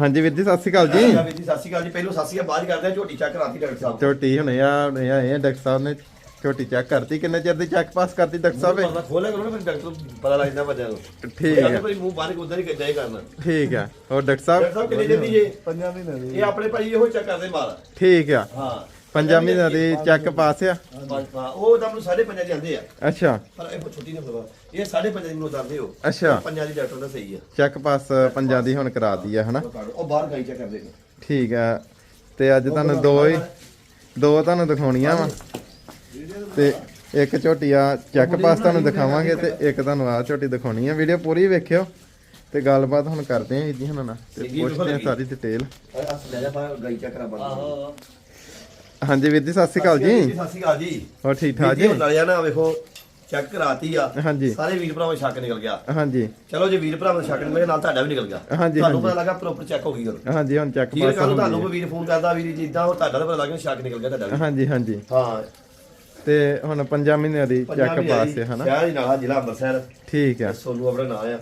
ਹਾਂਜੀ ਵੀਰ ਜੀ ਸਤਿ ਸ਼੍ਰੀ ਅਕਾਲ ਜੀ। ਵੀਰ ਜੀ ਸਤਿ ਸ਼੍ਰੀ ਅਕਾਲ ਜੀ। ਪਹਿਲੋਂ ਸਤਿ ਸ਼੍ਰੀ ਅਕਾਲ ਬਾਅਦ ਕਰਦੇ ਆ ਝੋਟੀ ਚੈੱਕ ਕਰਾਤੀ ਡਾਕਟਰ ਸਾਹਿਬ। ਝੋਟੀ ਹੁਣੇ ਆ ਹੁਣੇ ਆਏ ਆ ਡਾਕਟਰ ਸਾਹਿਬ ਨੇ ਝੋਟੀ ਚੈੱਕ ਕਰਤੀ। ਕਿੰਨੇ ਚਿਰ ਦੀ ਚੈੱਕ ਪਾਸ ਕਰਤੀ ਡਾਕਟਰ ਸਾਹਿਬ ਇਹ? ਪਤਾ ਖੋਲਿਆ ਕਰੋ ਨਾ ਫਿਰ ਡਾਕਟਰ ਨੂੰ ਪਤਾ ਲੱਗ ਜਾਂਦਾ ਬੱਚਿਆਂ ਨੂੰ। ਠੀਕ ਹੈ ਭਾਈ ਮੂੰਹ ਬਾਹਰ ਉਧਰ ਹੀ ਕਿੱਦਾਂ ਹੀ ਕਰਨਾ। ਠੀਕ ਹੈ ਹੋਰ ਡਾਕਟਰ ਡਾਕਟਰ ਸਾਹਿਬ ਕਿੰਨੇ ਦਿਨ ਦੀ ਜੇ? ਪੰਜਾਂ ਮਹੀਨੇ ਦੀ। ਇਹ ਆਪਣੇ ਭਾਈ ਇਹੋ ਚੈੱਕ ਕਰਦੇ ਮਾਲ ਠੀਕ ਆ। ਹਾਂ। ਪੰਜਾਂ ਮਹੀਨਿਆਂ ਦੀ ਚੈੱਕ ਪਾਸ ਆ? ਪੰਜ- ਹਾਂ। ਉਹ ਤਾਂ ਮੈਨੂੰ ਸਾਢੇ ਪੰਜਾਂ ਦੀ ਆਂਦੇ ਆ। ਅੱਛਾ। ਪਰ ਇਹ ਛੋਟੀ ਨੇ ਬਲਵਾ ਇਹ ਸਾਢੇ ਪੰਜਾਂ ਦੀ ਮੈਨੂੰ ਦੱਸਦੇ ਹੋ। ਅੱਛਾ। ਪੰਜਾਂ ਦੀ ਡਾਕਟਰ ਦਾ ਸਹੀ ਆ। ਚੈੱਕ ਪਾਸ ਪੰਜਾਂ ਦੀ ਹੁਣ ਕਰਾਤੀ ਆ ਹਨਾ? ਉਹ ਬਾਹਰ ਗਾਈ ਚੈੱਕ ਕਰਦੇ ਨੇ। ਠੀਕ ਆ। ਤੇ ਅੱਜ ਤੁਹਾਨੂੰ ਦੋ ਹੀ ਦੋ ਤੁਹਾਨੂੰ ਦਿਖਾਉਣੀਆਂ ਵਾ। ਤੇ ਇੱਕ ਝੋਟੀ ਆ ਚੈੱਕ ਪਾਸ ਤੁਹਾਨੂੰ ਦਿਖਾਵਾਂਗੇ ਤੇ ਇੱਕ ਤੁਹਾਨੂੰ ਆ ਝੋਟੀ ਦਿਖਾਉਣੀ ਆ। ਵੀਡੀਓ ਪੂਰੀ ਵੇਖਿਓ ਤੇ ਗੱਲਬਾਤ ਹੁਣ ਕਰਦੇ ਆਂ ਜੀ ਹੁਣ ਨਾ ਤੇ ਪੁੱਛਦੇ ਆ। ਸਾਰੀ ਡਿਟੇਲ ਅਸ ਲੈ ਜਾ ਬਾਹਰ ਗਾਈ ਚੈੱਕ ਕਰਾ ਬੰਦ ਹਾਂਜੀ ਵੀਰ ਜੀ ਸਤਿ ਸ਼੍ਰੀ ਅਕਾਲ ਜੀ। ਸਤਿ ਸ਼੍ਰੀ ਅਕਾਲ ਜੀ ਹੋਰ ਠੀਕ ਠਾਕ ਜੀ ਨਾਲੇ ਨਾ ਵੇਖੋ ਚੈੱਕ ਕਰਾਤੀ ਆ। ਹਾਂਜੀ। ਸਾਰੇ ਵੀਰ ਭਰਾਵਾਂ ਦਾ ਸ਼ੱਕ ਨਿਕਲ ਗਿਆ। ਹਾਂਜੀ। ਚਲੋ ਜੇ ਵੀਰ ਭਰਾਵਾਂ ਦਾ ਸ਼ੱਕ ਨਿਕਲ ਗਿਆ ਨਾਲ ਤੁਹਾਡਾ ਵੀ ਨਿਕਲ ਗਿਆ। ਹਾਂਜੀ, ਤੁਹਾਨੂੰ। ਪਤਾ ਲੱਗਾ ਪ੍ਰੋਪਰ ਚੈੱਕ ਹੋ ਗਈ ਗੱਲ ਹਾਂਜੀ ਹੁਣ ਚੈੱਕ ਹੈ ਪਾਸ ਹੋ ਤੁਹਾਨੂੰ ਕੋਈ ਵੀਰ ਫੋਨ ਕਰਦਾ ਵੀਰ ਜੀ ਇਦਾਂ ਉਹ ਤੁਹਾਡਾ ਪਤਾ ਲੱਗ ਸ਼ੱਕ ਨਿਕਲ ਗਿਆ ਤੁਹਾਡਾ ਹੈ। ਹਾਂਜੀ ਹਾਂਜੀ। ਹਾਂ। ਤੇ ਹੁਣ ਪੰਜਾਂ ਮਹੀਨਿਆਂ ਦੀ ਚੈੱਕ ਪਾਸ ਹੈ ਹਨਾ? ਸ਼ਹਿਰ ਦੀ ਨਾਲਾ ਜ਼ਿਲ੍ਹਾ ਅੰਮ੍ਰਿਤਸਰ। ਠੀਕ ਆ ਸੋਨੂ ਆਪਣਾ ਨਾਂ ਆ।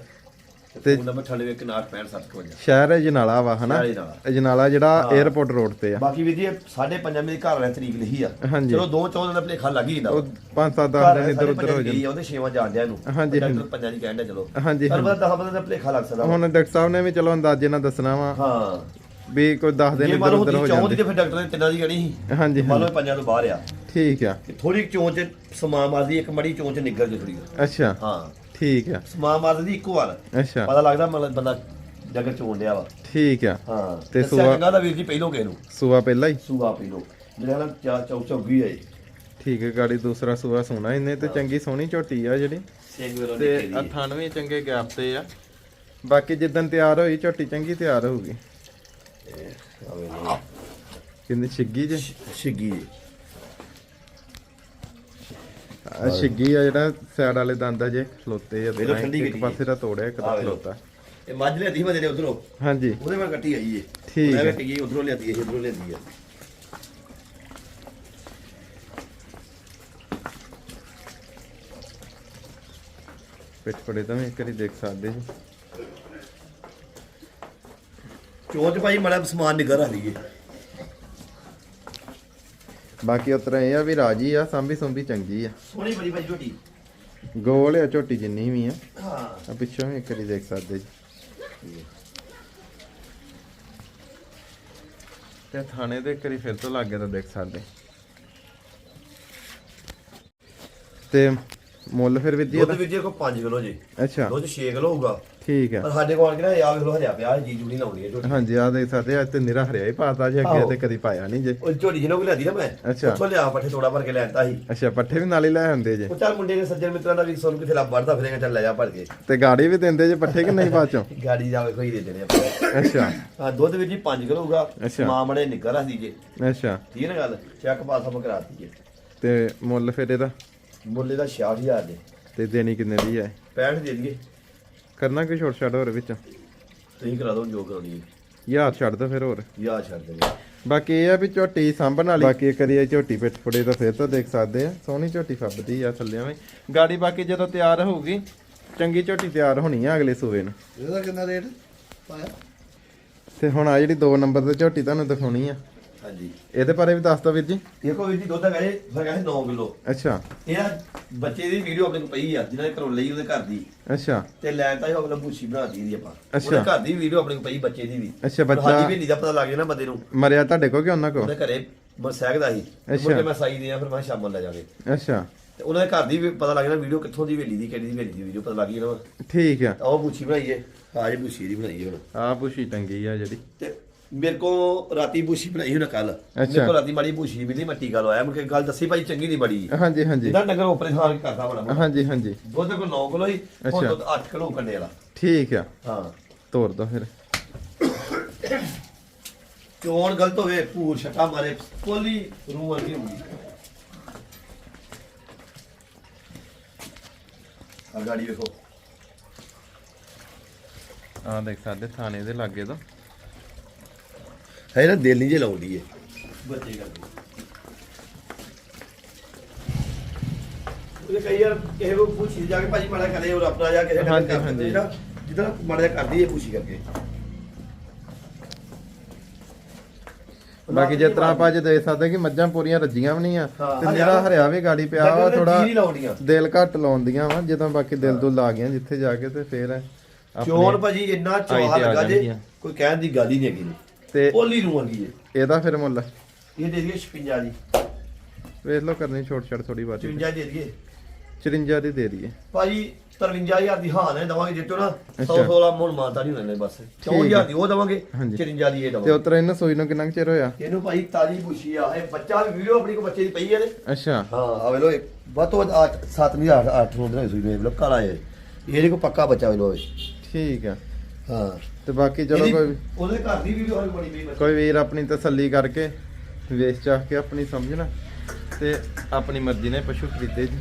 ਤੇ- ਫੋਨ ਨੰਬਰ 986565 ਸ਼ਹਿਰ ਅਜਨਾਲਾ ਵਾ ਹਨਾ? ਸ਼ਹਿਰ ਅਜਨਾਲਾ। ਅਜਨਾਲਾ ਜਿਹੜਾ। 에어ਪੋਰਟ ਰੋਡ ਤੇ ਆ। ਬਾਕੀ ਵੀਰ ਜੀ ਇਹ ਸਾਢੇ ਪੰਜਾਂ ਵਜੇ ਘਰ ਵਾਲੇ ਤਰੀਕ ਲਿਖੀ ਆ। ਹਾਂਜੀ। ਚਲੋ ਦੋ ਚੌਂ ਦਿਨ ਦਾ ਭਲੇਖਾ ਲੱਗ ਹੀ ਜਾਂਦਾ। ਉਹ 5-7 10 ਘਰ ਦਿਨ ਇੱਧਰ ਉੱਧਰ ਹੋ ਜਾਂਦੇ। ਉਹਦੇ ਛੇਵਾਂ ਜਾਣਦਿਆਂ ਨੂੰ ਹਾਂਜੀ, ਡਾਕਟਰ ਹਾਂਜੀ। ਪੰਜਾਂ ਦੀ ਕਹਿੰਦਾ ਚਲੋ। ਹਾਂਜੀ 10 ਬੰਦੇ ਦਾ ਭਲੇਖਾ ਲੱਗ ਸਕਦਾ ਵਾ। ਹੁਣ ਡਾਕਟਰ ਸਾਹਿਬ ਨੇ ਵੀ ਚਲੋ ਅੰਦਾਜ਼ੇ ਨਾਲ ਦੱਸਣਾ ਵਾ ਹਾਂ। ਵੀ ਕੋਈ 10 ਦਿਨ ਜੇ ਇੱਧਰ ਮੰਨ ਲਓ ਉੱਧਰ ਹੋ ਚੌਂ ਦੀ ਜਾਂਦੇ। ਤੇ ਫਿਰ ਡਾਕਟਰ ਨੇ ਤਿੰਨਾਂ ਦੀ ਕਹਿਣੀ ਸੀ। ਹਾਂਜੀ ਮੰਨ ਲਓ ਹਾਂਜੀ। ਇਹ ਪੰਜਾਂ ਤੋਂ ਬਾਹਰ ਆ। ਠੀਕ ਆ। ਥੋੜੀ ਚੋਂ ਚ ਸਮਾ ਮਾਰਦੀ ਇੱਕ ਮੜੀ ਚੋਂ ਚ ਨਿਕਲ ਜੇ ਥੋੜੀ ਅੱਛਾ। ਹਾਂ। ਠੀਕ ਆ। ਸਮਾ ਮਾਰਦੀ ਇੱਕੋ ਵਾਰ। ਅੱਛਾ। ਪਤਾ ਲੱਗਦਾ ਮਤਲਬ ਬੰਦਾ ਡਾਕਟਰ ਚੋਂ ਡਿਆ ਵਾ। ਠੀਕ ਆ। ਹਾਂ। ਤੇ ਸੂਆ- ਚੰਗਾ ਦਾ ਵੀਰ ਜੀ ਪਹਿਲੋਂ ਕਿਸੇ ਨੂੰ। ਸੂਆ ਪਹਿਲਾਂ ਹੀ? ਸੂਆ ਪੀ ਲੋ ਜਿਹੜਾ ਨਾ ਚਾ ਚੌ ਚੌਗੀ ਹੈ ਠੀਕ ਹੈ ਗਾੜੀ ਦੂਸਰਾ ਸੂਆ ਸੋਣਾ ਇਹਨੇ ਤੇ ਚੰਗੀ ਸੋਹਣੀ ਝੋਟੀ ਆ ਜਿਹੜੀ। ਤੇ ਨਿਕਲੀ ਆ ਥਣ ਵੀ ਚੰਗੇ ਗੈਪ ਤੇ ਆ। ਬਾਕੀ ਜਿੱਦਣ ਤਿਆਰ ਹੋਈ ਝੋਟੀ ਚੰਗੀ ਤਿਆਰ ਹੋਊਗੀ। ਕਿੰਨੀ ਛਿੱਗੀ ਜੇ? ਛਿੱਗੀ ਆ ਛਿੱਗੀ ਆ ਜਿਹੜਾ ਸਾਈਡ ਵਾਲੇ ਦੰਦ ਆ ਜੇ ਖਲੋਤੇ ਆ ਵੇਲੋ ਠੰਡੀ ਇੱਕ ਕੀਤੀ ਪਾਸੇ ਦਾ ਤੋੜਿਆ ਇੱਕ ਦਾ ਵੇਲੋ। ਖਲੋਤਾ। ਇਹ ਮੱਝ ਲਿਆਦੀ ਮੈਂ ਜਿਹੜੇ ਉਧਰੋਂ। ਹਾਂਜੀ। ਉਹਦੇ ਮੈਂ ਕੱਟੀ ਆਈ ਏ। ਠੀਕ ਮੈਂ ਹੈ। ਕੱਟੀ ਗਈ ਉਧਰੋਂ ਲਿਆਦੀ ਏ ਇਧਰੋਂ ਲਿਆਦੀ ਏ ਪਿੱਠ ਪੜੇ ਤਾਂ ਵੀ ਇੱਕ ਵਾਰੀ ਦੇਖ ਸਕਦੇ ਜੀ। ਚੋਂ ਚ ਭਾਈ ਮੜਾ ਸਮਾਨ ਨਿਗਰ ਆ ਲਈਏ। ਬਾਕੀ ਉਤਰਾ ਇਹ ਆ ਵੀ ਰਾਜੀ ਆ ਸਾਂਭੀ ਸੁੰਭੀ ਚੰਗੀ ਆ। ਸੋਹਣੀ ਬੜੀ ਭਾਈ ਝੋਟੀ। ਗੋਲ ਆ ਝੋਟੀ ਜਿੰਨੀ ਵੀ ਆ। ਹਾਂ। ਆ ਪਿੱਛੋਂ ਵੀ ਇੱਕ ਵਾਰੀ ਦੇਖ ਸਕਦੇ ਜੀ। ਤੇ ਥਾਣੇ ਦੇ ਇੱਕ ਵਾਰੀ ਫਿਰ ਤੋਂ ਲੱਗੇ ਤਾਂ ਦੇਖ ਸਕਦੇ। ਤੇ ਮੁੱਲ ਫਿਰ ਵਿਧੀ ਦੁੱਧ ਦਾ? ਵੀਰ ਜੀ ਕੋ 5 ਕਿਲੋ ਜੀ। ਅੱਛਾ। ਦੁੱਧ 6 ਕਿਲੋ ਹੋਊਗਾ। ਠੀਕ ਆ ਪਰ ਸਾਡੇ ਕੋਲ ਕਿਹੜਾ ਆ ਵੇਖ ਲੋ ਹਰਿਆ ਪਿਆ ਜੀ ਜੂੜੀ ਲਾਉਣੀ ਹੈ ਝੋਟੀ। ਹਾਂਜੀ ਆ ਦੇਖ ਸਕਦੇ ਅੱਜ ਤੇ ਨਿਰਾ ਹਰਿਆ ਹੀ ਪਾਤਾ ਜੇ ਅੱਗੇ। ਤੇ ਕਦੀ ਪਾਇਆ ਨਹੀਂ ਜੇ। ਉਹ ਝੋਟੀ ਜਿਹਨੂੰ ਵੀ ਲਿਆਦੀ ਨਾ ਮੈਂ ਅੱਛਾ। ਉੱਥੋਂ ਲਿਆ ਪੱਠੇ ਥੋੜਾ ਭਰ ਕੇ ਲੈਂਦਾ ਸੀ। ਅੱਛਾ ਪੱਠੇ ਵੀ ਨਾਲ ਹੀ ਲੈ ਆਉਂਦੇ ਜੇ। ਉਹ ਚੱਲ ਮੁੰਡੇ ਨੇ ਸੱਜਣ ਮਿੱਤਰਾਂ ਦਾ ਵੀ ਸੋਨੂੰ ਕਿਥੇ ਲੱਭ ਵੜਦਾ ਫਿਰੇਗਾ ਚੱਲ ਲੈ ਜਾ ਭਰ ਕੇ। ਤੇ ਗਾੜੀ ਵੀ ਦਿੰਦੇ ਜੇ ਪੱਠੇ ਕਿ ਨਹੀਂ ਬਾਅਦ ਚੋਂ? ਗਾੜੀ ਜਾਵੇ ਕੋਈ ਦੇ ਦੇਣੇ ਆਪਾਂ। ਅੱਛਾ। ਹਾਂ ਦੁੱਧ ਵੀ ਜੀ 5 ਕਿਲੋ ਹੋਊਗਾ। ਮਾਂ ਮੜੇ ਨਿੱਗਰ ਰੱਖ ਦੀਜੇ ਅੱਛਾ। ਠੀਕ ਹੈ ਨਾ ਗੱਲ? ਚੈੱਕ ਪਾਸ ਆਪਾਂ ਕਰਾ ਦਈਏ ਤੇ ਮੁੱਲ ਫਿਰ ਇਹਦਾ? ਮੁੱਲੇ ਦਾ 66000 ਦੇ। ਤੇ ਦੇਣੀ ਕਿੰਨੇ ਦੀ ਹੈ? 65 ਦੇ ਦਈਏ। ਕਰਨਾ ਕੋਈ ਛੋਟ ਛਾਟ ਹੋਰ ਵਿੱਚ? ਤੁਸੀਂ ਕਰਾ ਦਿਓ ਜੋ ਕਰਾਉਣੀ ਹੈ। ਯਾਰ ਛੱਡ ਦੋ ਫਿਰ ਹੋਰ। ਯਾ ਛੱਡ ਦੇਗੇ ਬਾਕੀ ਇਹ ਆ ਵੀ ਝੋਟੀ ਸਾਂਭਣ ਵਾਲੀ। ਬਾਕੀ ਕਰੀ ਇਹ ਝੋਟੀ ਪਿੱਠ ਫੁੜੇ ਤਾਂ ਫਿਰ ਤਾਂ ਦੇਖ ਸਕਦੇ ਆ। ਸੋਹਣੀ ਝੋਟੀ ਫੱਬਦੀ ਆ ਥੱਲਿਆਂ ਵੀ ਗਾੜੀ ਬਾਕੀ ਜਦੋਂ ਤਿਆਰ ਹੋਊਗੀ ਚੰਗੀ ਝੋਟੀ ਤਿਆਰ ਹੋਣੀ ਆ ਅਗਲੇ ਸੂਏ ਨੂੰ। ਇਹਦਾ ਕਿੰਨਾ ਰੇਟ? ਪਾਇਆ। ਤੇ ਹੁਣ ਆ ਜਿਹੜੀ 2 ਨੰਬਰ ਤੇ ਝੋਟੀ ਤੁਹਾਨੂੰ ਦਿਖਾਉਣੀ ਆ। ਹਾਂਜੀ। ਇਹਦੇ ਬਾਰੇ ਵੀ ਦੱਸ ਦੋ ਵੀਰ ਜੀ। ਇਹ ਕੋਈ ਵੀ ਦੁੱਧ ਹੈਗਾ ਇਹ ਹੈਗਾ 9 ਕਿਲੋ। ਅੱਛਾ। ਇਹ ਆ ਬੱਚੇ ਦੀ ਵੀਡੀਓ ਆਪਣੇ ਕੋਲ ਪਈ ਆ ਜਿਹਨਾਂ ਨੇ ਘਰੋਂ ਲਈ ਉਹਦੇ ਘਰ ਦੀ। ਅੱਛਾ। ਤੇ ਲੈਣ ਤਾਂ ਹੀ ਆਪਣਾ ਬੂਛੀ ਬਣਾ ਦਿੱਤੀ ਦੀ ਆਪਾਂ। ਅੱਛਾ। ਉਹਦੇ ਘਰ ਦੀ ਵੀਡੀਓ ਆਪਣੇ ਕੋਲ ਪਈ ਬੱਚੇ ਦੀ ਵੀ। ਅੱਛਾ, ਬੱਚਾ- ਸਾਡੀ ਵੀ ਨਹੀਂ ਦਾ ਪਤਾ ਲੱਗ ਜਾਣਾ ਬੰਦੇ ਨੂੰ। ਮਰਿਆ ਤੁਹਾਡੇ ਕੋ ਕਿ ਉਹਨਾਂ ਕੋ ਉਹਦੇ ਘਰੇ ਮੈਂ ਸਹਿਗਦਾ ਸੀ। ਅੱਛਾ। ਮੁੜ ਕੇ ਮੈਂ ਸਾਈ ਦੇ ਆ ਫਿਰ ਮੈਂ ਸ਼ਾਮ ਲੈ ਜਾਵੇ ਅੱਛਾ। ਤੇ ਉਹਨਾਂ ਦੇ ਘਰ ਦੀ ਵੀ ਪਤਾ ਲੱਗ ਜਾਣਾ ਵੀਡੀਓ ਕਿੱਥੋਂ ਦੀ ਵੇਲੀ ਦੀ ਕਿਹੜੀ ਦੀ ਵੇਲੀ ਦੀ ਵੀਡੀਓ ਪਤਾ ਲੱਗ ਜਾਣਾ ਠੀਕ ਆ। ਉਹ ਬੂਛੀ ਬਣਾਈਏ ਆਜ ਬੂਛੀ ਦੀ ਬਣਾਈਏ ਹੁਣ। ਆ ਪੁਸ਼ੀ ਟੰਗੀ ਆ ਜਿਹੜੀ। ਤੇ ਮੇਰੇ ਕੋ ਰਾਤੀ ਬੂਛੀ ਬਣਾਈ ਹੁਣ ਕੱਲ ਅੱਛਾ। ਮੇਰੇ ਕੋ ਰਾਤੀ ਮਾੜੀ ਬੂਛੀ ਮਿਲੀ ਮੈਂ ਟੀਕਾ ਲਵਾਇਆ ਮੁੜ ਕੇ ਗੱਲ ਦੱਸੀ ਭਾਈ ਚੰਗੀ ਨਹੀਂ ਬੜੀ। ਹਾਂਜੀ ਹਾਂਜੀ। ਜਿਹਦਾ ਨਗਰ ਉੱਪਰੇ ਕੇ ਕਰਦਾ ਬੜਾ। ਹਾਂਜੀ ਹਾਂਜੀ। ਦੁੱਧ ਕੋ 9 ਕਿਲੋ ਹੀ ਹੁਣ ਅੱਛਾ। ਦੁੱਧ 8 ਕਿਲੋ ਕੰਡੇ ਵਾਲਾ। ਠੀਕ ਆ। ਹਾਂ। ਤੋਰ ਦੋ ਫਿਰ। ਚੋਣ ਗਲਤ ਹੋਵੇ ਭੂਰ ਛੱਟਾ ਮਾਰੇ ਕੋਲੀ ਰੂਹ ਵਰਗੀ ਹੁੰਦੀ ਆ ਗਾੜੀ ਵੇਖੋ। ਆ ਦੇਖ ਸਕਦੇ ਥਾਣੇ ਦੇ ਲਾਗੇ ਤੋਂ ਹੈ ਨਾ ਦਿਲ ਨਹੀਂ ਜੇ ਲਾਉਂਦੀ ਏ। ਬੱਚੇ ਕਰਦੇ ਉਹਦੇ ਕਈ ਯਾਰ ਕਿਸੇ ਕੋ ਪੁੱਛੀ ਜਾ ਕੇ ਭਾਜੀ ਮਾੜਾ ਕਰੇ ਉਹ ਆਪਣਾ ਜਾ ਕਿਸੇ ਨਾਲ ਹਾਂਜੀ, ਕਰ ਹਾਂਜੀ। ਦਿੰਦੇ ਜਿਹੜਾ ਜਿੱਦਾਂ ਮਾੜਾ ਜਿਹਾ ਕਰਦੀ ਏ ਪੁੱਛੀ ਕਰਕੇ। ਬਾਕੀ ਜਿਸ ਤਰ੍ਹਾਂ ਆਪਾਂ ਅੱਜ ਦੇਖ ਸਕਦੇ ਕਿ ਮੱਝਾਂ ਪੂਰੀਆਂ ਰੱਜੀਆਂ ਵੀ ਨਹੀਂ ਆ ਤੇ ਜਿਹੜਾ ਹਰਿਆ ਵੀ ਗਾੜੀ ਪਿਆ ਵਾ ਥੋੜਾ ਦਿਲ ਘੱਟ ਲਾਉਂਦੀਆਂ ਵਾ ਜਦੋਂ ਬਾਕੀ ਦਿਲ ਦੁਲ ਲਾ ਗਈਆਂ ਜਿੱਥੇ ਜਾ ਕੇ ਤੇ ਫੇਰ ਚੋਣ ਭਾਜੀ ਇੰਨਾ ਤੇ ਆ ਲੱਗਾ ਜੇ। ਕੋਈ ਕਹਿਣ ਦੀ ਗੱਲ ਹੀ ਨਹੀਂ ਹੈਗੀ। ਤੇ ਪੋਲੀ ਨੂੰ ਆਂਗੀ ਇਹਦਾ ਫਿਰ ਮੁੱਲ ਇਹ ਦੇ ਦਈਏ 56 ਦੀ। ਵੇਖ ਲਓ ਕਰਨੀ ਛੋਟ ਛੜ ਥੋੜੀ ਬਾਤ 55 ਦੇ ਦਈਏ। 54 ਦੀ ਦੇ ਦਈਏ। ਭਾਜੀ 53000 ਦੀ ਹਾਂ ਨੇ ਦਵਾਂਗੇ ਜਿੱਤੋ ਨਾ। 100 ਅੱਛਾ। 16 ਮੋੜ ਮਾਨਤਾ ਨਹੀਂ ਹੁੰਦੇ ਬਸ। 4000 ਦੀ ਉਹ ਦਵਾਂਗੇ ਹਾਂਜੀ। 54 ਦੀ ਇਹ ਤੇ ਦਵਾਂਗੇ ਉਤਰ ਇਹਨੂੰ ਸੂਈ ਨੂੰ ਕਿੰਨਾ ਚਿਰ ਹੋਇਆ? ਇਹਨੂੰ ਭਾਈ ਤਾਜੀ ਪੁੱਛੀ ਆ। ਇਹ ਬੱਚਾ ਵੀ ਵੀਡੀਓ ਆਪਣੀ ਕੋ ਬੱਚੇ ਦੀ ਪਈ ਹੈ ਇਹਦੇ। ਅੱਛਾ। ਹਾਂ ਆ ਵੇ ਲੋ ਤੋਂ ਵੱਧ 8 7 ਨਹੀਂ 8 8 ਹੁੰਦੇ ਨੇ ਸੂਈ ਵੇਖ ਲੋ ਕਾਲਾ ਇਹ ਇਹਦੇ ਕੋ ਪੱਕਾ ਬੱਚਾ ਵੇ ਲੋ। ਠੀਕ ਆ। ਹਾਂ। ਤੇ ਬਾਕੀ ਚਲੋ ਕੋਈ ਉਹਦੇ ਘਰ ਦੀ ਵੀਡੀਓ ਹਰੀ ਬਣੀ ਪਈ ਕੋਈ ਵੀਰ ਆਪਣੀ ਤਸੱਲੀ ਕਰਕੇ ਵੇਚ ਚਾਹ ਕੇ ਆਪਣੀ ਸਮਝਣਾ ਤੇ ਆਪਣੀ ਮਰਜ਼ੀ ਨਾਲ ਪਸ਼ੂ ਖਰੀਦੇ ਜੀ।